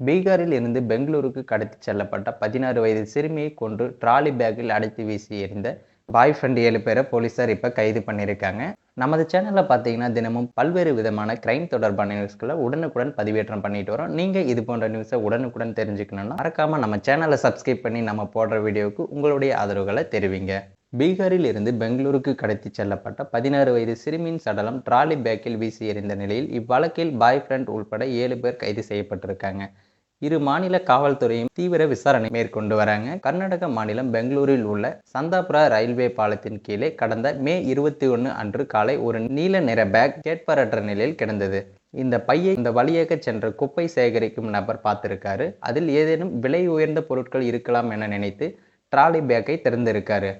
பீகாரில் இருந்து பெங்களூருக்கு கடத்தி செல்லப்பட்ட பதினாறு வயது சிறுமியை கொன்று ட்ராலி பேக்கில் அடைத்து வீசி எறிந்த பாய் ஃப்ரெண்ட் ஏழு பேரை போலீஸார் இப்போ கைது பண்ணியிருக்காங்க. நமது சேனலில் பார்த்தீங்கன்னா தினமும் பல்வேறு விதமான கிரைம் தொடர்பான நியூஸ்களை உடனுக்குடன் பதிவேற்றம் பண்ணிட்டு வரோம். நீங்கள் இது போன்ற நியூஸை உடனுக்குடன் தெரிஞ்சுக்கணும்னா மறக்காமல் நம்ம சேனலை சப்ஸ்கிரைப் பண்ணி நம்ம போடுற வீடியோவுக்கு உங்களுடைய ஆதரவுகளை தெரிவிங்க. பீகாரில் இருந்து பெங்களூருக்கு கடத்தி செல்லப்பட்ட பதினாறு வயது சிறுமியின் சடலம் ட்ராலி பேக்கில் வீசி எறிந்த நிலையில் இவ்வழக்கில் பாய் ஃப்ரெண்ட் உள்பட ஏழு பேர் கைது செய்யப்பட்டிருக்காங்க. இரு மாநில காவல்துறையும் தீவிர விசாரணை மேற்கொண்டு வராங்க. கர்நாடக மாநிலம் பெங்களூரில் உள்ள சந்தாபுரா ரயில்வே பாலத்தின் கீழே கடந்த மே இருபத்தி ஒன்று அன்று காலை ஒரு நீல நிற பேக் கேட்பாரற்ற நிலையில் கிடந்தது. இந்த பையை இந்த வழியாக சென்ற குப்பை சேகரிக்கும் நபர் பார்த்திருக்காரு. அதில் ஏதேனும் விலை உயர்ந்த பொருட்கள் இருக்கலாம் என நினைத்து ட்ராலி பேக்கை திறந்திருக்காரு.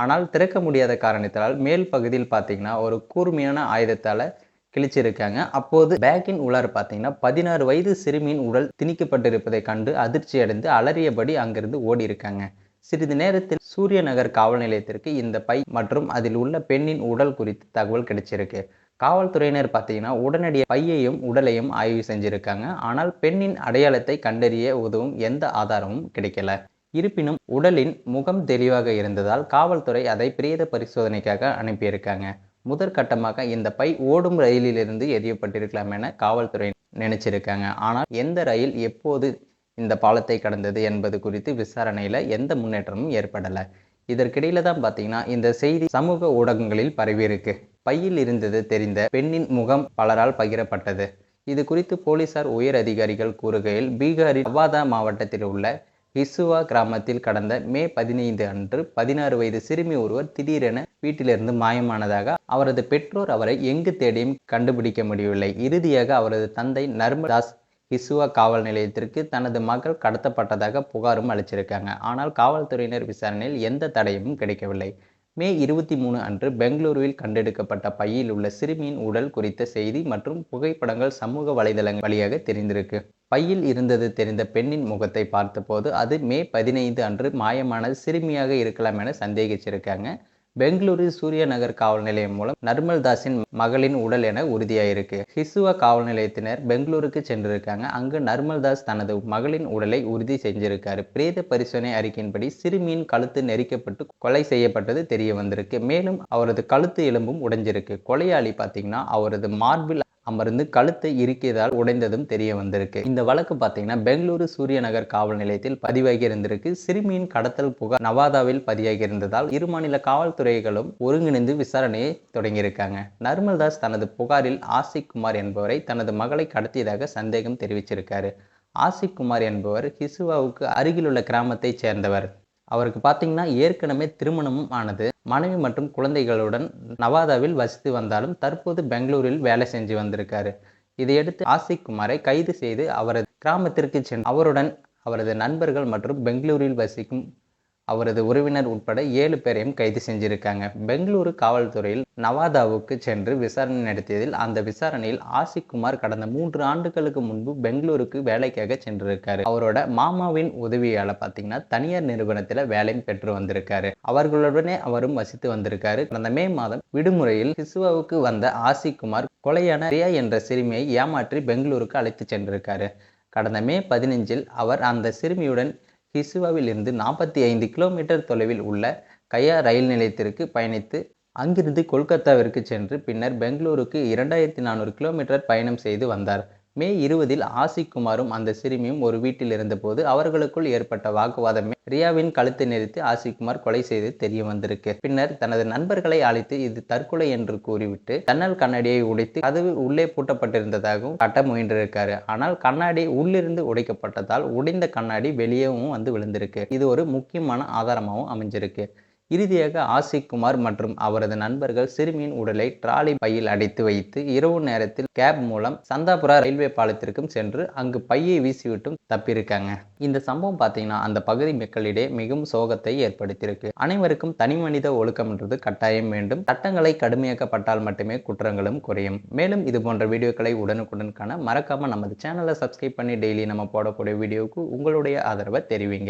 ஆனால் திறக்க முடியாத காரணத்தால் மேல் பகுதியில் பார்த்தீங்கன்னா ஒரு கூர்மையான ஆயுதத்தால் கிழிச்சிருக்காங்க. அப்போது பேக்கின் உள்ளார் பார்த்தீங்கன்னா பதினாறு வயது சிறுமியின் உடல் திணிக்கப்பட்டிருப்பதை கண்டு அதிர்ச்சி அடைந்து அலறியபடி அங்கிருந்து ஓடி இருக்காங்க சிறிது நேரத்தில் சூரிய நகர் காவல் நிலையத்திற்கு இந்த பை மற்றும் அதில் உள்ள பெண்ணின் உடல் குறித்து தகவல் கிடைச்சிருக்கு. காவல்துறையினர் பார்த்தீங்கன்னா உடனடியாக பையையும் உடலையும் ஆய்வு செஞ்சிருக்காங்க. ஆனால் பெண்ணின் அடையாளத்தை கண்டறிய உதவும் எந்த ஆதாரமும் கிடைக்கல. இருப்பினும் உடலின் முகம் தெளிவாக இருந்ததால் காவல்துறை அதை பிரேத பரிசோதனைக்காக அனுப்பியிருக்காங்க. முதற்கட்டமாக இந்த பை ஓடும் ரயிலிலிருந்து எரியப்பட்டிருக்கலாம் என காவல்துறை நினைச்சிருக்காங்க. ஆனால் எந்த ரயில் எப்போது இந்த பாலத்தை கடந்தது என்பது குறித்து விசாரணையில் எந்த முன்னேற்றமும் ஏற்படலை. இதற்கிடையில தான் பார்த்தீங்கன்னா இந்த செய்தி சமூக ஊடகங்களில் பரவியிருக்கு பையில் இருந்தது தெரிந்த பெண்ணின் முகம் பலரால் பகிரப்பட்டது. இது குறித்து போலீசார் உயர் அதிகாரிகள் கூறுகையில் பீகாரில் அவாதா மாவட்டத்தில் உள்ள ஹிசுவா கிராமத்தில் கடந்த மே பதினைந்து அன்று பதினாறு வயது சிறுமி ஒருவர் திடீரென வீட்டிலிருந்து மாயமானதாக அவரது பெற்றோர் அவரை எங்கு தேடியும் கண்டுபிடிக்க முடியவில்லை. இறுதியாக அவரது தந்தை நர்மதாஸ் ஹிசுவா காவல் நிலையத்திற்கு தனது மகள் கடத்தப்பட்டதாக புகாரும் அளிச்சிருக்காங்க. ஆனால் காவல்துறையினர் விசாரணையில் எந்த தடையும் கிடைக்கவில்லை. மே இருபத்தி மூணு அன்று பெங்களூருவில் கண்டெடுக்கப்பட்ட பையில் உள்ள சிறுமியின் உடல் குறித்த செய்தி மற்றும் புகைப்படங்கள் சமூக வலைதளங்கள் வழியாக தெரிந்திருக்கு. பையில் இருந்தது தெரிந்த பெண்ணின் முகத்தை பார்த்தபோது அது மே பதினைந்து அன்று மாயமானது சிறுமியாக இருக்கலாம் என சந்தேகிச்சிருக்காங்க. பெங்களூரு சூரிய நகர் காவல் நிலையம் மூலம் நர்மல் தாஸின் மகளின் உடல் என உறுதியாயிருக்கு. ஹிசுவா காவல் நிலையத்தினர் பெங்களூருக்கு சென்றிருக்காங்க. அங்கு நர்மல் தாஸ் தனது மகளின் உடலை உறுதி செஞ்சிருக்காரு. பிரேத பரிசோதனை அறிக்கையின்படி சிறுமியின் கழுத்து நெரிக்கப்பட்டு கொலை செய்யப்பட்டது தெரிய வந்திருக்கு மேலும் அவரது கழுத்து எலும்பும் உடைஞ்சிருக்கு. கொலையாளி பார்த்தீங்கன்னா அவரது மார்பில் அமர்ந்து கழுத்தை இறுக்கியதால் உடைந்ததும் தெரிய வந்திருக்கு. இந்த வழக்கு பார்த்தீங்கன்னா பெங்களூரு சூரியநகர் காவல் நிலையத்தில் பதிவாகி இருந்திருக்கு. சிறுமியின் கடத்தல் புகார் நவாதாவில் பதிவாகி இருந்ததால் இரு மாநில காவல்துறைகளும் ஒருங்கிணைந்து விசாரணையை தொடங்கியிருக்காங்க. நர்மல் தாஸ் தனது புகாரில் ஆசிக் குமார் என்பவரை தனது மகளை கடத்தியதாக சந்தேகம் தெரிவிச்சிருக்காரு. ஆசிக் குமார் என்பவர் ஹிசுவாவுக்கு அருகிலுள்ள கிராமத்தைச் சேர்ந்தவர். அவருக்கு பார்த்தீங்கன்னா ஏற்கனவே திருமணமும் ஆனது. மனைவி மற்றும் குழந்தைகளுடன் நவாதாவில் வசித்து வந்தாலும் தற்போது பெங்களூரில் வேலை செஞ்சு வந்திருக்காரு. இதையடுத்து ஆசிக் குமாரை கைது செய்து அவரது கிராமத்திற்கு சென்று அவருடன் அவரது நண்பர்கள் மற்றும் பெங்களூரில் வசிக்கும் அவரது உறவினர் உட்பட ஏழு பேரையும் கைது செஞ்சிருக்காங்க. பெங்களூரு காவல்துறையில் நவாதாவுக்கு சென்று விசாரணை நடத்தியதில் அந்த விசாரணையில் ஆசிக் குமார் கடந்த மூன்று ஆண்டுகளுக்கு முன்பு பெங்களூருக்கு வேலைக்காக சென்றிருக்காரு. அவரோட மாமாவின் உதவியால பார்த்தீங்கன்னா தனியார் நிறுவனத்தில் வேலையும் பெற்று வந்திருக்காரு. அவர்களுடனே அவரும் வசித்து வந்திருக்காரு. கடந்த மே மாதம் விடுமுறையில் கிசுவாவுக்கு வந்த ஆசிக் குமார் கொலையான ரியா என்ற சிறுமியை ஏமாற்றி பெங்களூருக்கு அழைத்து சென்றிருக்காரு. கடந்த மே பதினஞ்சில் அவர் அந்த சிறுமியுடன் ஹிசுவாவிலிருந்து நாற்பத்தி ஐந்து கிலோமீட்டர் தொலைவில் உள்ள கயா ரயில் நிலையத்திற்கு பயணித்து அங்கிருந்து கொல்கத்தாவிற்கு சென்று பின்னர் பெங்களூருக்கு இரண்டாயிரத்தி நானூறு கிலோமீட்டர் பயணம் செய்து வந்தார். மே இருபதில் ஆசிக்குமாரும் அந்த சிறுமியும் ஒரு வீட்டில் இருந்தபோது அவர்களுக்குள் ஏற்பட்ட வாக்குவாதமே ரியாவின் கழுத்தை நிறுத்தி ஆசிக்குமார் கொலை செய்து தெரிய வந்திருக்கு. பின்னர் தனது நண்பர்களை அழைத்து இது தற்கொலை என்று கூறிவிட்டு ஜன்னல் கண்ணாடியை உடைத்து கதவு உள்ளே பூட்டப்பட்டிருந்ததாகவும் கட்ட முயன்றிருக்காரு. ஆனால் கண்ணாடி உள்ளிருந்து உடைக்கப்பட்டதால் உடைந்த கண்ணாடி வெளியேவும் வந்து விழுந்திருக்கு. இது ஒரு முக்கியமான ஆதாரமாகவும் அமைஞ்சிருக்கு. இறுதியாக ஆசிக் குமார் மற்றும் அவரது நண்பர்கள் சிறுமியின் உடலை ட்ராலி பையில் அடைத்து வைத்து இரவு நேரத்தில் கேப் மூலம் சந்தாபுரா ரயில்வே பாலத்திற்கும் சென்று அங்கு பையை வீசிவிட்டும் தப்பியிருக்காங்க. இந்த சம்பவம் பார்த்தீங்கன்னா அந்த பகுதி மக்களிடையே மிகவும் சோகத்தை ஏற்படுத்தியிருக்கு. அனைவருக்கும் தனி மனித ஒழுக்கம்ன்றது கட்டாயம் வேண்டும். சட்டங்களை கடுமையாக்கப்பட்டால் மட்டுமே குற்றங்களும் குறையும். மேலும் இது போன்ற வீடியோக்களை உடனுக்குடன் காண மறக்காம நமது சேனலை சப்ஸ்கிரைப் பண்ணி டெய்லி நம்ம போடக்கூடிய வீடியோவுக்கு உங்களுடைய ஆதரவை தெரிவிங்க.